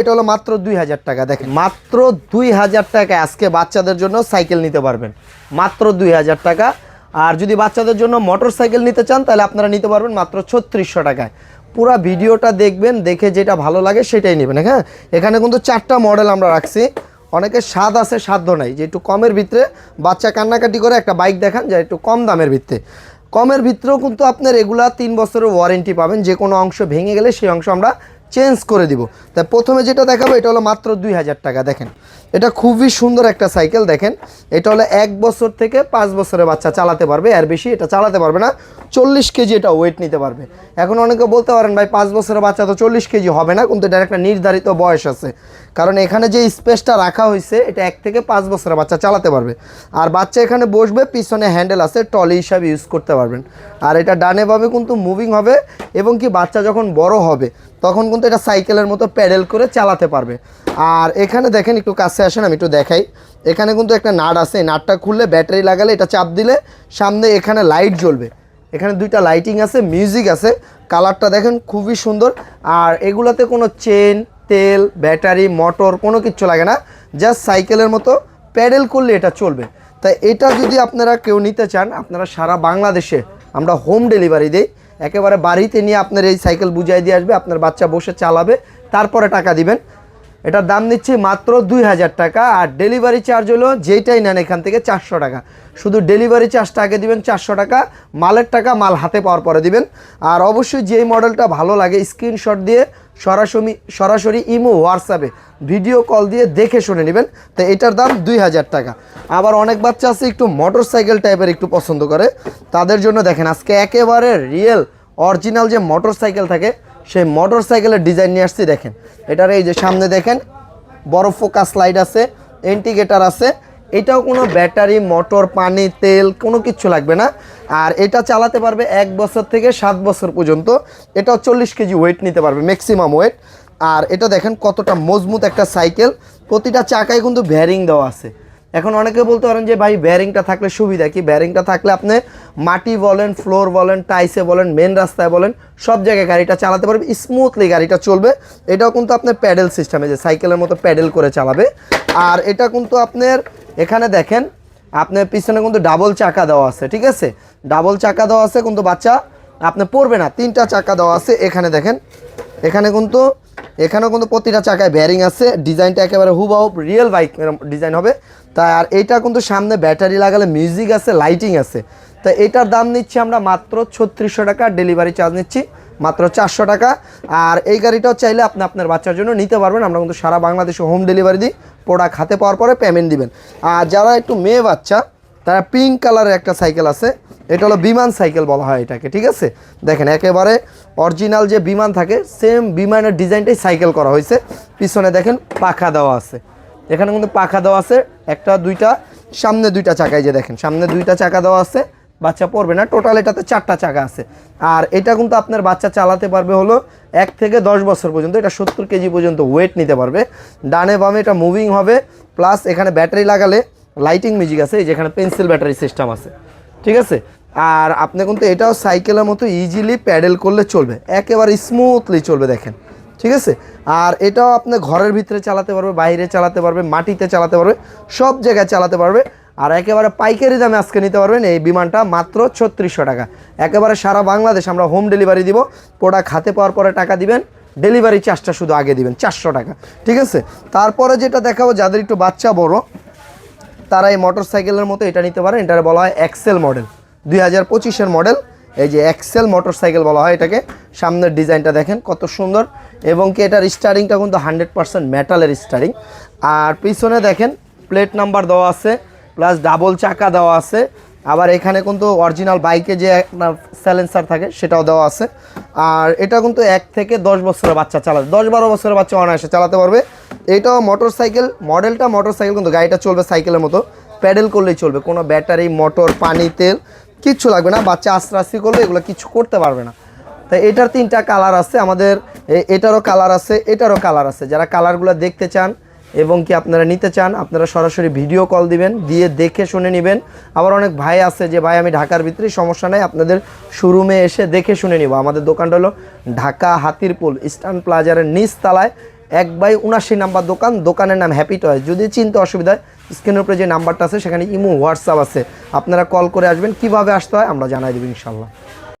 এটা হলো মাত্র দুই হাজার টাকা। দেখেন, মাত্র দুই হাজার টাকা। আজকে বাচ্চাদের জন্য সাইকেল নিতে পারবেন। মাত্র দুই হাজার টাকা। আর যদি বাচ্চাদের জন্য মোটর সাইকেল নিতে চান, তাহলে আপনারা নিতে পারবেন মাত্র ছত্রিশশো টাকায়। পুরো ভিডিওটা দেখবেন, দেখে যেটা ভালো লাগে সেটাই নেবেন হ্যাঁ? এখানে কিন্তু চারটা মডেল আমরা রাখছি। অনেকের স্বাদ আছে সাধ্য নাই। যে একটু কমের ভিতরে বাচ্চা কান্নাকাটি করে একটা বাইক দেখান, যে একটু কম দামের ভিতরে। কমের ভিতরেও কিন্তু আপনার রেগুলার তিন বছরের ওয়ারেন্টি পাবেন। যে কোনো অংশ ভেঙে গেলে সেই অংশ আমরা চেঞ্জ করে দিব। তাই প্রথমে যেটা দেখাবো, এটা হলো মাত্র দুই হাজার টাকা, দেখেন। এটা খুবই সুন্দর একটা সাইকেল, দেখেন। এটা হলো এক বছর থেকে পাঁচ বছরের বাচ্চা চালাতে পারবে, আর বেশি এটা চালাতে পারবে না। চল্লিশ কেজি এটা ওয়েট নিতে পারবে। এখন অনেকে বলতে পারেন, ভাই, পাঁচ বছরের বাচ্চা তো চল্লিশ কেজি হবে না। কিন্তু এটার একটা নির্ধারিত বয়স আছে। কারণ এখানে যে স্পেসটা রাখা হয়েছে, এটা এক থেকে পাঁচ বছরের বাচ্চা চালাতে পারবে। আর বাচ্চা এখানে বসবে, পিছনে হ্যান্ডেল আছে টলি হিসাবে ইউজ করতে পারবেন। আর এটা ডানে ভাবে কিন্তু মুভিং হবে, এবং কি বাচ্চা যখন বড় হবে তখন কিন্তু এটা সাইকেলের মতো প্যাডেল করে চালাতে পারবে। আর এখানে দেখেন, একটু কাছে আসেন, আমি একটু দেখাই। এখানে কিন্তু একটা নাট আছে নাটটা খুললে ব্যাটারি লাগালে এটা চাপ দিলে সামনে এখানে লাইট জ্বলবে। এখানে দুইটা লাইটিং আছে, মিউজিক আছে, কালারটা দেখেন খুবই সুন্দর। আর এগুলাতে কোনো চেন, তেল, ব্যাটারি, মোটর কোনো কিচ্ছু লাগে না, জাস্ট সাইকেলের মতো প্যাডেল করলে এটা চলবে। তাই এটা যদি আপনারা কেউ নিতে চান, আপনারা সারা বাংলাদেশে আমরা হোম ডেলিভারি দিই। একেবারে বাড়িতে নিয়ে আপনার এই সাইকেল বুঝাই দিয়ে আসবে, আপনার বাচ্চা বসে চালাবে, তারপরে টাকা দিবেন। এটার দাম নিচ্ছি মাত্র দুই হাজার টাকা, আর ডেলিভারি চার্জ হলো যেইটাই নেন এখান থেকে চারশো টাকা। শুধু ডেলিভারি চার্জটা আগে দিবেন চারশো টাকা, মালের টাকা মাল হাতে পাওয়ার পরে দিবেন। আর অবশ্যই যেই মডেলটা ভালো লাগে স্ক্রিনশট দিয়ে সরাসরি সরাসরি ইমো হোয়াটসঅ্যাপে ভিডিও কল দিয়ে দেখে শুনে নেবেন। তো এটার দাম দুই হাজার টাকা। আবার অনেক বাচ্চা আছে একটু মোটর সাইকেল টাইপের একটু পছন্দ করে। তাদের জন্য দেখেন, আজকে একেবারে রিয়েল অরিজিনাল যে মোটর সাইকেল থাকে, সেই মোটর সাইকেলের ডিজাইন নিয়ে আসছি, দেখেন। এটার এই যে সামনে দেখেন বড় ফোকাস লাইট আছে এন্টিগেটার আছে। এটাও কোনো ব্যাটারি, মোটর, পানি, তেল, কোনো কিছু লাগবে না। আর এটা চালাতে পারবে এক বছর থেকে সাত বছর পর্যন্ত। এটাও চল্লিশ কেজি ওয়েট নিতে পারবে ম্যাক্সিমাম ওয়েট আর এটা দেখেন কতটা মজবুত একটা সাইকেল প্রতিটা চাকায় কিন্তু ব্যারিং দেওয়া আছে। এখন অনেকে বলতে পারেন যে, ভাই ব্যারিংটা থাকলে সুবিধা কি? ব্যারিংটা থাকলে আপনি মাটি বলেন ফ্লোর বলেন টাইসে বলেন মেন রাস্তায় বলেন, সব জায়গায় গাড়িটা চালাতে পারবে। স্মুথলি গাড়িটা চলবে। এটাও কিন্তু আপনার প্যাডেল সিস্টেমে যে সাইকেলের মতো প্যাডেল করে চালাবে। আর এটা কিন্তু আপনার এখানে দেখেন, আপনার পিছনে কিন্তু ডাবল চাকা দেওয়া আছে, ঠিক আছে? ডাবল চাকা দেওয়া আছে কিন্তু বাচ্চা, আপনি পড়বে না, তিনটা চাকা দেওয়া আছে এখানে দেখেন। এখানে কিন্তু, এখানেও কিন্তু প্রতিটা চাকায় ব্যারিং আছে, ডিজাইনটা একেবারে হুবহু রিয়েল বাইক ডিজাইন হবে। তাই আর এইটা কিন্তু সামনে ব্যাটারি লাগালে মিউজিক আছে লাইটিং আছে। তো এটার দাম নিচ্ছি আমরা মাত্র ছত্রিশশো টাকা ডেলিভারি চার্জ নিচ্ছি মাত্র চারশো টাকা। আর এই গাড়িটাও চাইলে আপনি আপনার বাচ্চার জন্য নিতে পারবেন, আমরা কিন্তু সারা বাংলাদেশে হোম ডেলিভারি দিই। প্রোডাক্ট হাতে পাওয়ার পরে পেমেন্ট দিবেন। আর যারা একটু মেয়ে বাচ্চা, তারা পিঙ্ক কালারের একটা সাইকেল আছে। এটা হলো বিমান সাইকেল বলা হয় এটাকে, ঠিক আছে? দেখেন, একেবারে অরিজিনাল যে বিমান থাকে সেম বিমানের ডিজাইনটাই সাইকেল করা হয়েছে। পিছনে দেখেন পাখা দেওয়া আছে। এখানে কিন্তু পাখা দেওয়া আছে, একটা, দুইটা, সামনে দুইটা চাকায় যে দেখেন, সামনে দুইটা চাকা দেওয়া আছে। বাচ্চা পড়বে না। টোটাল এটাতে চারটা চাকা আছে। আর এটা কিন্তু আপনার বাচ্চা চালাতে পারবে হলো এক থেকে দশ বছর পর্যন্ত। এটা সত্তর কেজি পর্যন্ত ওয়েট নিতে পারবে। ডানে বামে এটা মুভিং হবে। প্লাস এখানে ব্যাটারি লাগালে লাইটিং মিউজিক আছে। এই যেখানে পেন্সিল ব্যাটারি সিস্টেম আছে। ঠিক আছে? আর আপনি কিন্তু এটাও সাইকেলের মতো ইজিলি প্যাডেল করলে চলবে। একেবারে স্মুথলি চলবে দেখেন। ঠিক আছে? আর এটাও আপনি ঘরের ভিতরে চালাতে পারবে, বাইরে চালাতে পারবে, মাটিতে চালাতে পারবে, সব জায়গায় চালাতে পারবে। আর একেবারে পাইকারি দামে আজকে নিতে পারবেন এই বিমানটা মাত্র ছত্রিশশো টাকা। একেবারে সারা বাংলাদেশ আমরা হোম ডেলিভারি দিব। প্রোডাক্ট হাতে পাওয়ার পরে টাকা দিবেন ডেলিভারি চার্জটা শুধু আগে দিবেন, চারশো টাকা। ঠিক আছে? তারপরে যেটা দেখাবো, যাদের একটু বাচ্চা বড়, তারা এই মোটর সাইকেলের মতো এটা নিতে পারেন। এটার বলা হয় এক্সেল মডেল দুই হাজার পঁচিশের মডেল এই যে এক্সেল মোটর সাইকেল বলা হয় এটাকে। সামনের ডিজাইনটা দেখেন কত সুন্দর। এবং কি এটার স্টারিংটা কিন্তু হান্ড্রেড পার্সেন্ট মেটালের স্টারিং আর পিছনে দেখেন প্লেট নাম্বার দেওয়া আছে। প্লাস ডাবল চাকা দেওয়া আছে। আবার এখানে কিন্তু অরিজিনাল বাইকে যে আপনার স্যালেন্সার থাকে, সেটাও দেওয়া আছে। আর এটা কিন্তু এক থেকে দশ বছরের বাচ্চা চালাতে দশ বারো বছরের বাচ্চা অনায়াসে চালাতে পারবে। এটাও মোটর সাইকেল মডেলটা মোটর সাইকেল কিন্তু গাড়িটা চলবে সাইকেলের মতো। প্যাডেল করলেই চলবে, কোনো ব্যাটারি মোটর পানি, তেল কিচ্ছু লাগবে না। বাচ্চা আস্তে আস্তে করলে এগুলো কিছু করতে পারবে না। তাই এটার তিনটা কালার আছে। আমাদের এটারও কালার আছে, এটারও কালার আছে। যারা কালারগুলো দেখতে চান এবং কি আপনারা নিতে চান, আপনারা সরাসরি ভিডিও কল দিবেন, দিয়ে দেখে শুনে নেবেন। আবার অনেক ভাই আছে যে, ভাই, আমি ঢাকার ভিতরে সমস্যা নেই, আপনাদের শোরুমে এসে দেখে শুনে নিব। আমাদের দোকানটা হলো ঢাকা হাতিরপুল, ইস্টার্ন প্লাজারের নিচ তলায় এক বাই উনাশি নাম্বার দোকান। দোকানের নাম হ্যাপি টয় যদি চিনতে অসুবিধা হয়, স্ক্রিনের উপরে যে নাম্বারটা আছে, সেখানে ইমো হোয়াটসঅ্যাপ আছে। আপনারা কল করে আসবেন, কীভাবে আসতে হয়, আমরা জানাই দেবো ইনশাল্লাহ